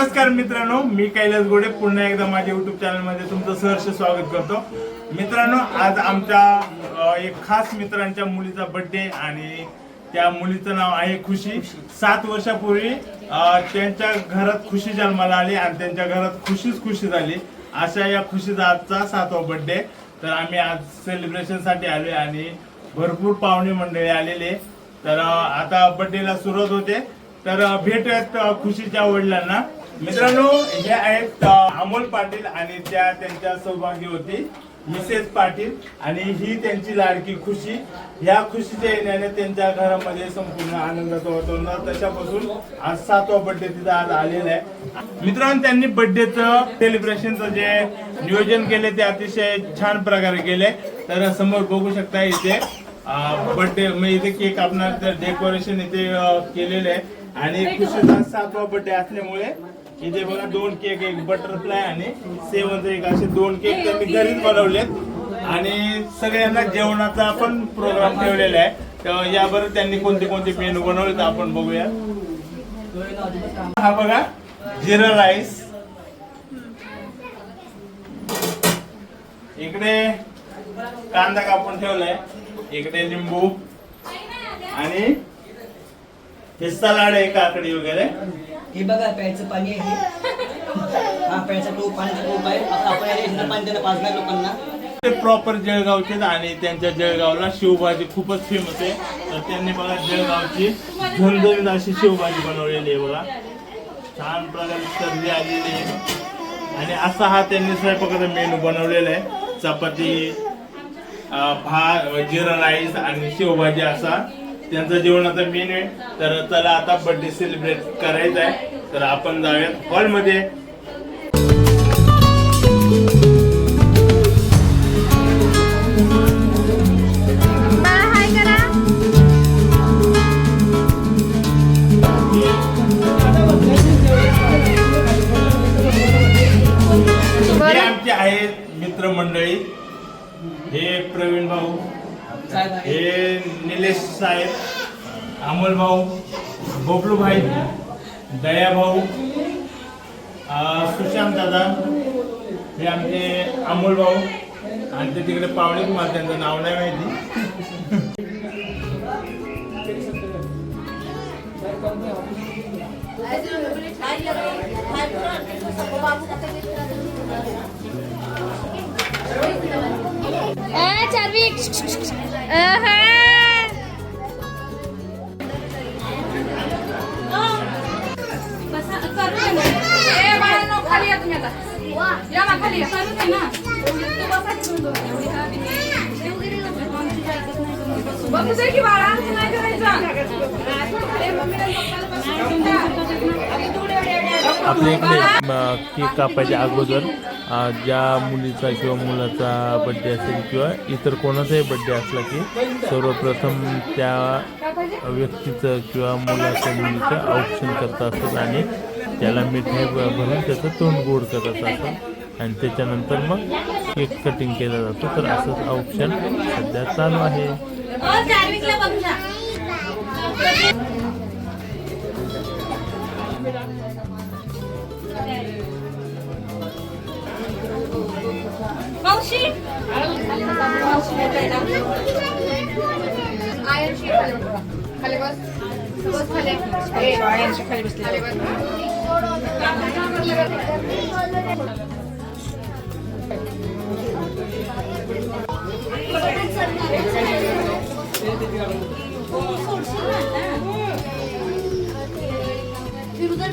नमस्कार मित्रांनो मी कैलास गोडे पुन्हा एकदा माझ्या युट्यूब चॅनलमध्ये तुमचं सहर्ष स्वागत करतो. मित्रांनो आज आमच्या एक खास मित्रांच्या मुलीचा बर्थडे आणि त्या मुलीचं नाव आहे खुशी. सात वर्षापूर्वी त्यांच्या घरात खुशी जन्माला आली आणि त्यांच्या घरात खुशीच खुशी झाली. अशा या खुशीचा आजचा सातवा बर्थडे तर आम्ही आज सेलिब्रेशनसाठी आलोय आणि भरपूर पाहुणे मंडळी आलेले. तर आता बर्थडेला सुरुवात होते. तर भेटत भेटूयात खुशीच्या वडिलांना. मित्रांनो हे आहेत अमोल पाटील आणि त्या त्यांच्या सौभाग्यवती मिसेस पाटील. आणि ही त्यांची लाडकी खुशी. या खुशीच्या येण्याने त्यांच्या घरामध्ये संपूर्ण आनंदाचं वातावरण न तशापासून आज सातवा बर्थडे तिचा आज आलेला आहे. मित्रांनो त्यांनी बर्थडेचं सेलिब्रेशनचं जे नियोजन केले ते अतिशय छान प्रकारे केले तर समोर बघू शकता इथे बर्थडे म्हणजे इथे केक कापणार डेकोरेशन इथे केलेलं आहे. आणि खुशीचा सातवा बड्डे असल्यामुळे इथे बघा दोन केक एक बटरफ्लाय आणि सेवनचं एक असे दोन केक त्यांनी घरीच बनवलेत. आणि सगळ्यांना जेवणाचा पण प्रोग्राम ठेवलेला आहे. तर यावर त्यांनी कोणते कोणते मेनू बनवले तर आपण बघूया. हा बघा जिरा राईस. इकडे कांदा कापून ठेवलाय. इकडे लिंबू. आणि हे सलाड आहे काकडी वगैरे. हे बघा प्यायचं पाणी आहे. हा प्यायचा टोप पाण्याचा टोप आहे. आता आपण याला इंद्र पाणी त्यांना पाजणार लोकांना. ते प्रॉपर जळगावचे आणि त्यांच्या जळगावला शिवभाजी खूपच फेमस आहे. तर त्यांनी बघा जळगावची झणझणीत अशी शिवभाजी बनवलेली आहे बघा. छान प्रकारे सर्दी आलेली आहे. आणि असा हा त्यांनी स्वयंपाकाचा मेनू बनवलेला आहे. चपाती भात जिरा राईस आणि शेवभाजी असा. त्यांचा जेवणाचा मेनू आहे. तर चला आता बर्थडे सेलिब्रेट करायचा आहे. तर आपण जाऊयात हॉलमध्ये आमचे आहेत मित्रमंडळी. हे प्रवीण भाऊ. हे निलेश साहेब अमोल भाऊ बोबलू भाई दया भाऊ सुशांत दादा हे आमचे अमोल भाऊ आणि ते तिकडे पाहुणे कुमार त्यांचं नाव नाही माहिती. ए चार्वी अहा. ए, बाळांनो, खाली या तुम्ही आता. या ना, खाली या. चालूच आहे ना. बघू दे की बाळा, असं नाही करायचं. ए, मम्मीला पप्पाला बसवून द्या. आता थोडे वेळ येणार. आपल्या इकडे बाळा, म, केक कापायच्या अगोदर अ, ज्या मुलीचा किंवा मुलाचा बड्डे असेल किंवा इतर कोणाचाही बड्डे असला की सर्वप्रथम त्या व्यक्तीचं किंवा मुलाच्या मुलीचं औक्षण करत असतात आणि त्याला मिठाई भरून त्याचं तोंड गोड करत असतात. आणि त्याच्यानंतर मग केक कटिंग केला जातो. तर असंच औक्षण सध्या चालू आहे. हो, मावशी. मावशी येते ना. आयन शी खाली बस. खाली बस बस खाली. आयन शी खाली बसली. खाली बस. फिरुदन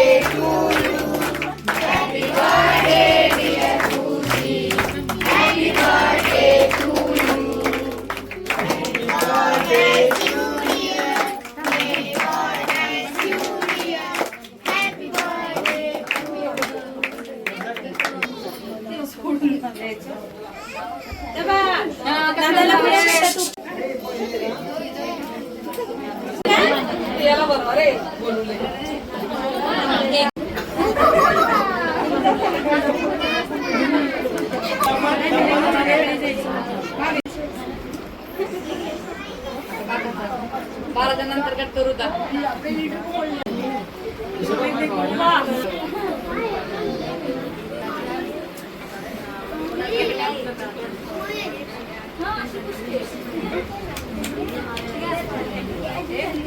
याला बरोबर आहे बोलू बाराच्या नंतर कट करू का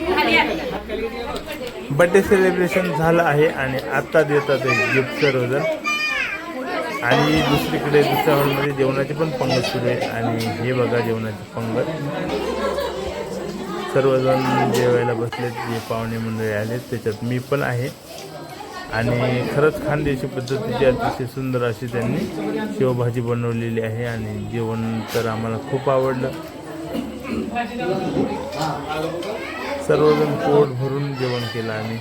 खाली बड्डे सेलिब्रेशन झालं आहे आणि आत्ता देतात गिफ्ट सर्वजण आणि दुसरीकडे दुसऱ्या हॉलमध्ये जेवणाची पण पंगत सुरू आहे आणि हे बघा जेवणाची पंगत. सर्वजण जेवायला बसलेत जे पाहुणे मंडळी आलेत त्याच्यात मी पण आहे. आणि खरंच खानदेशी पद्धतीची अतिशय सुंदर अशी त्यांनी शेवभाजी बनवलेली आहे आणि जेवण तर आम्हाला खूप आवडलं. सर्वजण पोट भरून जेवण केलं आम्ही.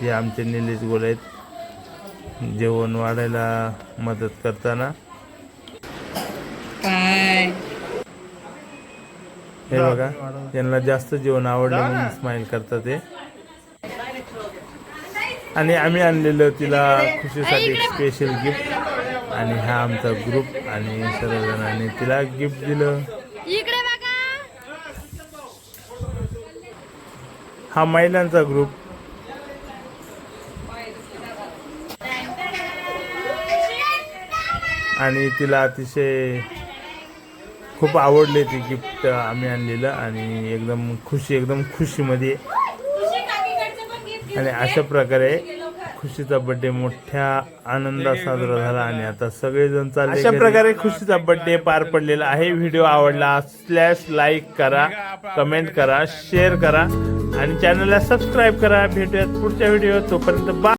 जे आमचे निलेश गोल आहेत. जेवण वाढायला मदत करताना. हे बघा त्यांना जास्त जेवण आवडलं म्हणून स्माइल करतात ते. आणि आम्ही आणलेलं तिला खुशीसाठी स्पेशल गिफ्ट आणि हा आमचा ग्रुप आणि सर्वजणांनी तिला गिफ्ट दिलं इकडे बघा हा महिलांचा ग्रुप आणि तिला अतिशय खूप आवडले ते गिफ्ट आम्ही आणलेलं आणि एकदम खुशी एकदम खुशीमध्ये. आणि अशा प्रकारे खुशीचा बर्थडे मोठ्या आनंदात साजरा झाला आणि आता सगळेजण चालले अशा प्रकारे खुशीचा बर्थडे पार पडलेला आहे. व्हिडिओ आवडला असल्यास लाईक करा कमेंट करा शेअर करा. आणि चॅनलला सबस्क्राईब करा. भेटूयात पुढच्या व्हिडिओ तोपर्यंत बा